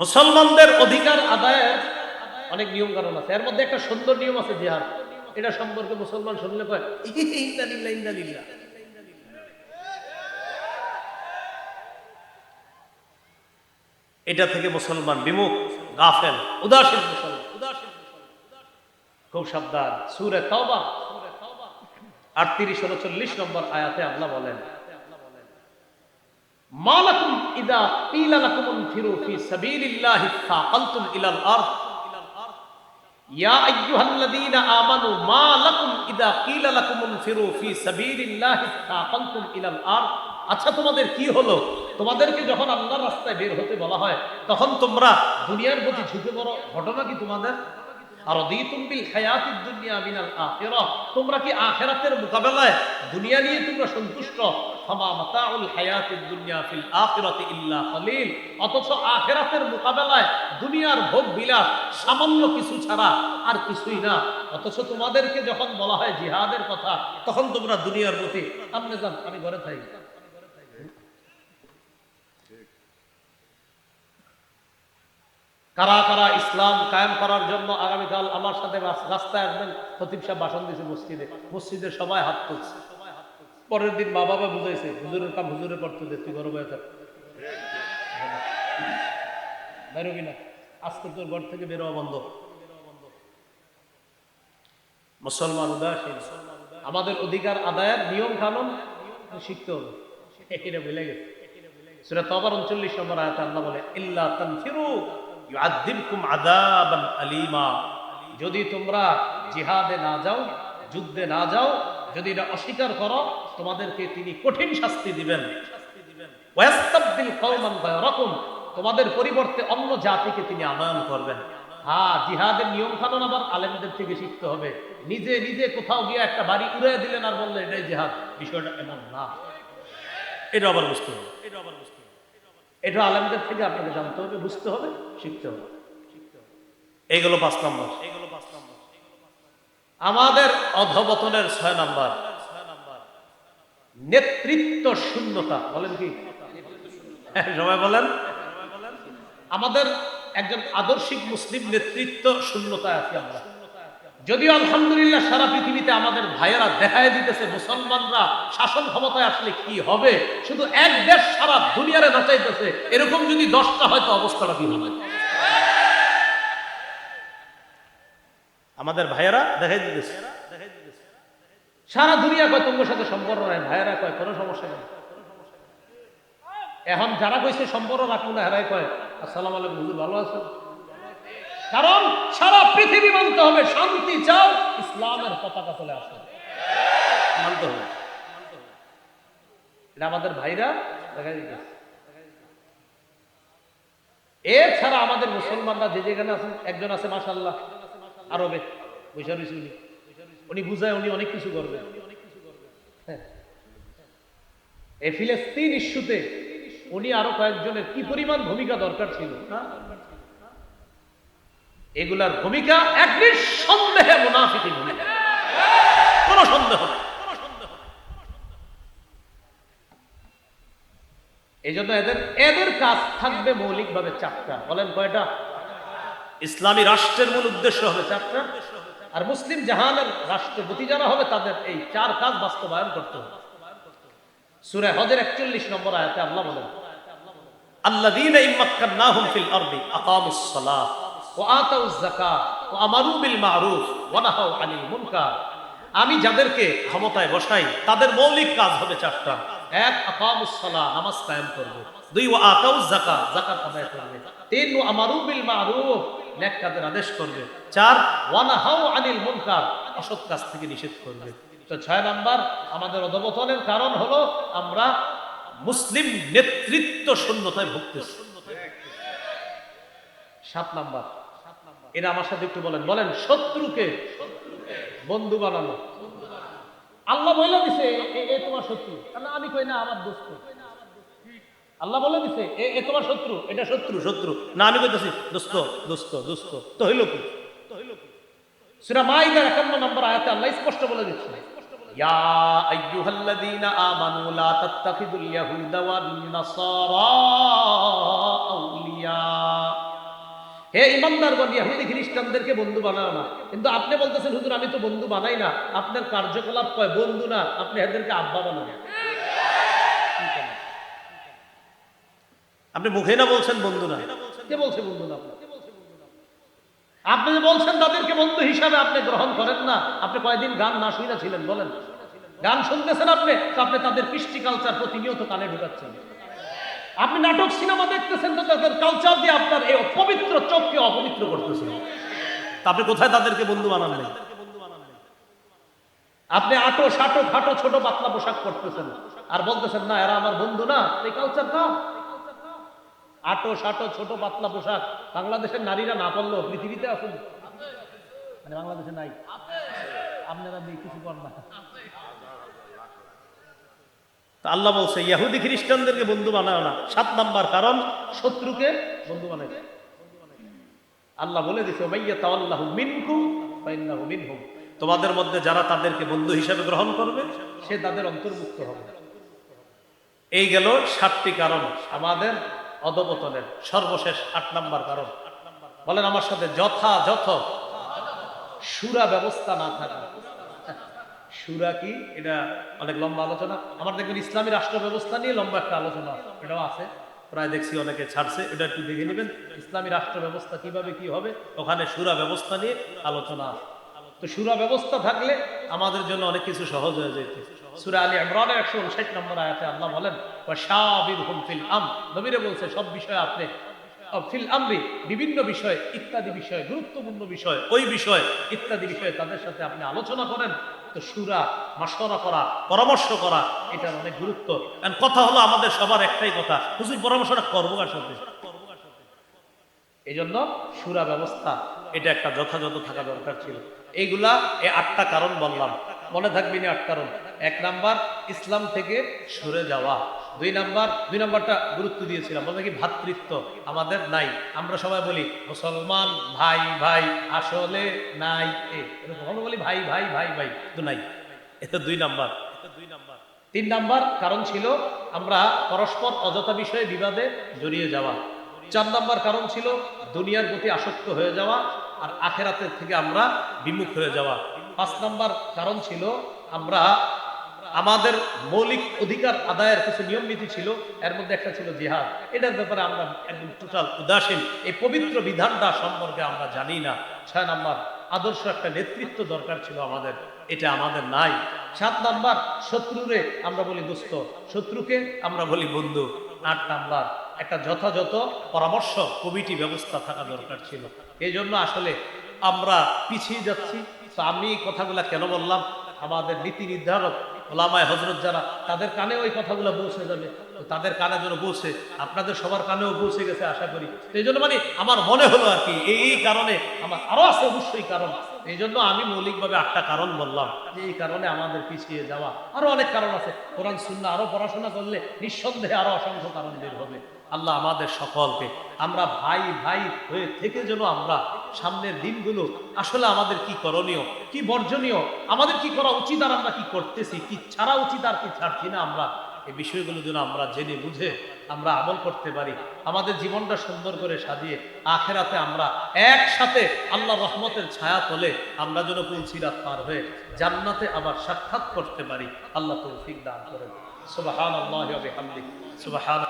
মুসলমানদের অধিকার আদায়ের অনেক নিয়ম কানুন আছে। এর মধ্যে একটা সুন্দর নিয়ম আছে জিহাদ। এটা সম্পর্কে মুসলমান শুনলে ইন্দালিল্লাহ এটা থেকে মুসলমান বিমুখ, গাফেল, উদাসীন মুসলমান, উদাসীন। খুব সাবধান। সুরে তওবা। আটত্রিশ উনচল্লিশ নম্বর আয়াতে আল্লাহ বলেন মালাকুম ইদা লাকুম ফিরু ফি সাবিলিল্লাহি তাকালতুম ইলাল আরদ। ইয়া আইয়ুহাল্লাযীনা আমানু ইদা কিলা লাকুম ফিরু ফি সাবিলিল্লাহি তাকালতুম ইলাল আরদ। আচ্ছা তোমাদের কি হলো? তোমাদেরকে যখন আল্লাহর রাস্তায় বের হতে বলা হয়, তখন তোমরা দুনিয়ার প্রতি ঝুঁকে পড়ো। ঘটনা কি তোমাদের? আর অদিতুম বিল হায়াতিদ দুনিয়া মিনাল আখিরাহ। তোমরা কি আখিরাতের মোকাবেলায় দুনিয়া নিয়ে তোমরা সন্তুষ্ট? তোমাদেরকে যখন বলা হয় জিহাদের কথা, তখন তোমরা দুনিয়ার প্রতি যান আমি ঘরে থাকি। কারা কারা ইসলাম কায়েম করার জন্য আগামীকাল আমার সাথে রাস্তায় আসবেন, খতিব সাহেব ভাষণ দিয়েছে মসজিদে। মসজিদে সবাই হাত তুলছে। পরের দিন মা বাবা বুঝাইছে, হুজুরের কাম হুজুরে করতে দে, তুই গরম হয়ে কিনা? আজকে তোর ঘর থেকে বেরোয়া বন্ধ। মুসলমান উদাসীন। আমাদের অধিকার, আদায়ের নিয়ম কানুন শিখতে হবে। এটা ভুলে গেছে। তবার উনচল্লিশ নম্বর বলে, ইল্লা তানফিরু আযাবান আলীমা। যদি তোমরা জিহাদে না যাও, যুদ্ধে না যাও, যদি এটা অস্বীকার করো তোমাদেরকে তিনি কঠিন শাস্তি দিবেন। তোমাদের পরিবর্তে অন্য জাতিকে তিনি আনয়ন করবেন। হ্যাঁ জিহাদের নিয়ম আবার আলেমদের থেকে শিখতে হবে। নিজে নিজে কোথাও গিয়ে একটা বাড়ি উড়ে দিলেন আর বললেন, এটাই বিষয়টা এমন না। এটা এটা আবার বুঝতে হবে। এটা আলেমদের থেকে আপনাকে জানতে হবে, বুঝতে হবে, শিখতে হবে। এইগুলো পাঁচ নম্বর। এইগুলো পাঁচ নম্বর আমাদের অধবতনের ছয় নম্বর। নেতৃত্ব শূন্যতা বলেন কি? সবাই বলেন। আমাদের একজন আদর্শিক মুসলিম নেতৃত্ব শূন্যতায় আছি আমরা। যদিও আলহামদুলিল্লাহ সারা পৃথিবীতে আমাদের ভাইয়েরা দেখায় দিতেছে মুসলমানরা শাসন ক্ষমতায় আসলে কি হবে শুধু এক দেশ সারা দুনিয়ারে নাচাইতেছে এরকম যদি দশটা হয়তো অবস্থাটা কি হবে? আমাদের ভাইয়েরা দেখাই দিতেছে। সারা দুনিয়া কয়, তোমার সাথে সম্পর্ক নাই, ভাইয়েরা কয়, কোনো সমস্যা নেই। এখন যারা কইছে সম্পর্ক রাখব না, হেরাই কয়, আসসালাম আলাইকুম, হুজুর ভালো আছেন? কারণ সারা পৃথিবী মানতে হবে, শান্তি চাও, ইসলামের পতাকা চলে আসে। মানতে হবে। এটা আমাদের ভাইরা দেখা দিতেছে। এছাড়া আমাদের মুসলমানরা যে যেখানে আছেন, একজন আছে মাসাল্লাহ আরবে বৈশা রয়েছে উনি। উনি বুঝায়, উনি অনেক কিছু করবেন হ্যাঁ। এই ফিলিস্তিন ইস্যুতে উনি আরও কয়েকজনের কি পরিমাণ ভূমিকা দরকার ছিল? এগুলার ভূমিকা ভূমিকা। সন্দেহ এই জন্য এদের এদের কাজ থাকবে মৌলিকভাবে চারটা। বলেন কয়টা? ইসলামী রাষ্ট্রের মূল উদ্দেশ্য হবে চারটা। আর মুসলিম জাহানের রাষ্ট্রপতি যারা হবে তাদের এই চার কাজ বাস্তবায়ন করতে হবে সুরে হজের একচল্লিশ নম্বর আয়াতে আল্লাহ বলেন الذين إن مكناهم في الأرض أقاموا الصلاة وآتوا الزكاة وأمروا بالمعروف ونهوا عن المنكر আমি যাদেরকে ক্ষমতায় বসাই তাদের মৌলিক কাজ হবে চারটা এক আকামুস সালাহ নামাজ কায়েম করবে দুই ও আতাউ জাকাত জাকাত আদায় করবে তিন ও আমারু বিল মারুফ নেক কাজের আদেশ করবে। চার, ওয়ানাহাউ আনিল মুনকার, অসৎ কাজ থেকে নিষেধ করবে। তো ছয় নাম্বার, আমাদের অধবতনের কারণ হলো আমরা মুসলিম নেতৃত্ব শূন্যতায় ভুগতেছি। সাত নাম্বার আমার সাথে একটু বলেন। বলেন, শত্রুকে বন্ধু বানানো। আল্লাহ বলে দিছে, এ- তোমার শত্রু। আমি কই, না, আমার দোস্ত। আল্লাহ বলে দিছে, এ তোমার শত্রু, এটা শত্রু শত্রু। না, আমি কইতেছি, দোস্ত দোস্ত দোস্ত তো হইল কি সুরা মাইদার 51 নম্বর আয়াতে আল্লাহ স্পষ্ট বলে দিচ্ছে হে ইমানদারগণ খ্রিস্টানদেরকে বন্ধু বানাও না। কিন্তু আপনি বলতেছেন, হুজুর, আমি তো বন্ধু বানাই না। আপনার কার্যকলাপ কয়? বন্ধু না। আপনি এদেরকে আব্বা বানান আপনি মুখে না বলছেন বন্ধু না কে বলছে বন্ধু না আপনি যে বলছেন তাদেরকে বন্ধু হিসাবে আপনি গ্রহণ করেন না। আপনি কয়দিন গান না শুনে ছিলেন বলেন। গান শুনতেছেন আপনি তো আপনি তাদের কৃষ্টি কালচার প্রতিনিয়ত কানে ঢুকাচ্ছেন। আপনি নাটক সিনেমা দেখতেছেন তো তাদের কালচার দিয়ে আপনার এই পবিত্র চোখকে অপবিত্র করতেছেন। আপনি কোথায় তাদেরকে বন্ধু বানান আপনি আটো সাটো খাটো ছোট পাতলা পোশাক পরতেছেন। আর বলতেছেন না এরা আমার বন্ধু না এই কালচার না আটো সাটো ছোট পাতলা পোশাক। বাংলাদেশের নারীরা না পড়লেও পৃথিবীতে আসুন। মানে বাংলাদেশে নাই। আপনারা কিছু কর না। আল্লাহ বলছে, ইয়াহুদি খ্রিস্টানদেরকে বন্ধু বানায় না। সাত নাম্বার কারণ, শত্রুকে বন্ধু বানায় আল্লাহ বলে দিছে মিনহুম। তোমাদের মধ্যে যারা তাদেরকে বন্ধু হিসেবে গ্রহণ করবে, সে তাদের অন্তর্ভুক্ত হবে। এই গেল সাতটি কারণ। আমাদের অধপতনের সর্বশেষ আট নাম্বার কারণ। বলেন আমার সাথে যথাযথ সুরা ব্যবস্থা না থাকা। সুরা কি? এটা অনেক লম্বা আলোচনা। আমার দেখবেন ইসলামী রাষ্ট্র ব্যবস্থা নিয়ে লম্বা একটা আলোচনা এটাও আছে। প্রায় দেখছি অনেকে ছাড়ছে, এটা একটু দেখে নেবেন। ইসলামী রাষ্ট্র ব্যবস্থা কীভাবে কি হবে? ওখানে সুরা ব্যবস্থা নিয়ে আলোচনা তো সুরা ব্যবস্থা থাকলে আমাদের জন্য অনেক কিছু সহজ হয়ে যেত। সুরা আলী ইমরানের একশো উনষাট নম্বর আয়াতে আল্লাহ বলেন নবীরে বলছে, সব বিষয়ে আপনি ফিল বিভিন্ন ইত্যাদি গুরুত্বপূর্ণ বিষয়, ওই বিষয়, ইত্যাদি বিষয়ে তাদের সাথে আপনি আলোচনা করেন। তো সুরা মাসরা করা পরামর্শ করা, এটার অনেক গুরুত্ব। কথা হলো আমাদের সবার একটাই কথা, হুজুর পরামর্শটা করব কার সাথে? এই জন্য সুরা ব্যবস্থা, এটা একটা যথাযথ থাকা দরকার ছিল। এইগুলা এই আটটা কারণ বললাম। মনে থাকবি না আট কারণ। এক নাম্বার, ইসলাম থেকে সরে যাওয়া। দুই নাম্বার, দুই নাম্বারটা গুরুত্ব দিয়েছিলাম। বলতে কি ভ্রাতৃত্ব আমাদের নাই। আমরা সবাই বলি, মুসলমান ভাই ভাই, আসলে নাই। এরকম। বলি, ভাই ভাই ভাই ভাই তো নাই। এটা দুই নাম্বার দুই নাম্বার। তিন নাম্বার কারণ ছিল, আমরা পরস্পর অযথা বিষয়ে বিবাদে জড়িয়ে যাওয়া। চার নাম্বার কারণ ছিল, দুনিয়ার প্রতি আসক্ত হয়ে যাওয়া, আর আখেরাতের থেকে আমরা বিমুখ হয়ে যাওয়া। পাঁচ নাম্বার কারণ ছিল আমরা আমাদের মৌলিক অধিকার আদায়ের কিছু নিয়ম নীতি ছিল, এর মধ্যে একটা ছিল জিহাদ। এটার ব্যাপারে আমরা একদম টোটাল উদাসীন। এই পবিত্র বিধানটা সম্পর্কে আমরা জানি না। ছয় নাম্বার, আদর্শ একটা নেতৃত্ব দরকার ছিল আমাদের, এটা আমাদের নাই। সাত নাম্বার, শত্রুরে আমরা বলি দুস্থ শত্রুকে আমরা বলি বন্ধু। আট নাম্বার, একটা যথাযথ পরামর্শ কমিটি ব্যবস্থা থাকা দরকার ছিল। এই জন্য আসলে আমরা পিছিয়ে যাচ্ছি তো আমি এই কথাগুলা কেন বললাম? আমাদের নীতি নির্ধারক ওলামায় হজরত যারা, তাদের কানে ওই কথাগুলো পৌঁছে যাবে। তাদের কানে যেন পৌঁছে আপনাদের সবার কানেও পৌঁছে গেছে, আশা করি। এই জন্য মানে আমার মনে হলো আর কি, এই কারণে আমার আরও আছে অবশ্যই কারণ। এই জন্য আমি মৌলিকভাবে আটটা কারণ বললাম যে এই কারণে আমাদের পিছিয়ে যাওয়া। আরও অনেক কারণ আছে। কোরআন শূন্য আরও পড়াশোনা করলে নিঃসন্দেহে আরও অসংখ্য কারণ বের হবে। আল্লাহ আমাদের সকলকে, আমরা ভাই ভাই হয়ে থেকে যেন আমরা সামনের দিনগুলো আসলে আমাদের কি করণীয়, কি বর্জনীয়, আমাদের কি করা উচিত আর আমরা কি করতেছি, কি ছাড়া উচিত আর কি ছাড়ছি না আমরা এই বিষয়গুলো যেন আমরা জেনে বুঝে আমরা আমল করতে পারি। আমাদের জীবনটা সুন্দর করে সাজিয়ে আখেরাতে আমরা একসাথে আল্লাহ রহমতের ছায়া তলে আমরা যেন পুলসিরাত পার হয়ে জান্নাতে আবার সাক্ষাৎ করতে পারি। আল্লাহ তৌফিক দান করেন। সুবাহান আল্লাহ সুবাহান